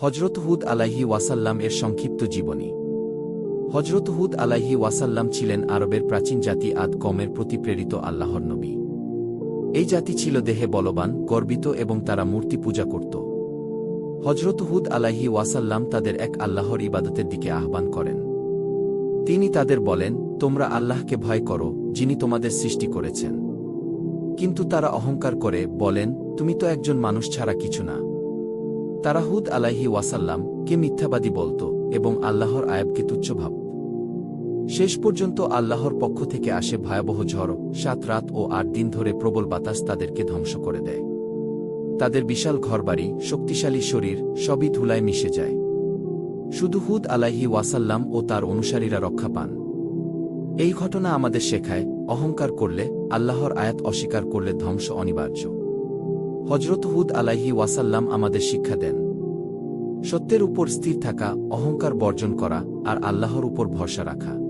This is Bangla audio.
হজরত হুদ আলাইহি ওয়াসাল্লাম এর সংক্ষিপ্ত জীবনী। হজরত হুদ আলাইহি ওয়াসাল্লাম ছিলেন আরবের প্রাচীন জাতি আদ কমের প্রতি প্রেরিত আল্লাহর নবী। এই জাতি ছিল দেহে বলবান, গর্বিত এবং তারা মূর্তি পূজা করত। হজরত হুদ আলাইহি ওয়াসাল্লাম তাদের এক আল্লাহর ইবাদতের দিকে আহ্বান করেন। তিনি তাদের বলেন, তোমরা আল্লাহকে ভয় করো, যিনি তোমাদের সৃষ্টি করেছেন। কিন্তু তারা অহংকার করে, বলেন, তুমি তো একজন মানুষ ছাড়া কিছু না। তারা হুদ আলাইহি ওয়াসাল্লাম কে মিথ্যাবাদী বলত এবং আল্লাহর আয়াবকে তুচ্ছ ভাব। শেষ পর্যন্ত আল্লাহর পক্ষ থেকে আসে ভয়াবহ ঝড়, সাত রাত ও আট দিন ধরে প্রবল বাতাস তাদেরকে ধ্বংস করে দেয়। তাদের বিশাল ঘরবাড়ি, শক্তিশালী শরীর, সবই ধুলায় মিশে যায়। শুধু হুদ আলাইহি ওয়াসাল্লাম ও তার অনুসারীরা রক্ষা পান। এই ঘটনা আমাদের শেখায়, অহংকার করলে, আল্লাহর আয়াত অস্বীকার করলে ধ্বংস অনিবার্য। হজরত হুদ আলাহি ওয়াসাল্লাম আমাদের শিক্ষা দেন। সত্যের উপর স্থির থাকা, অহংকার বর্জন করা, আর আল্লাহর উপর ভরসা রাখা।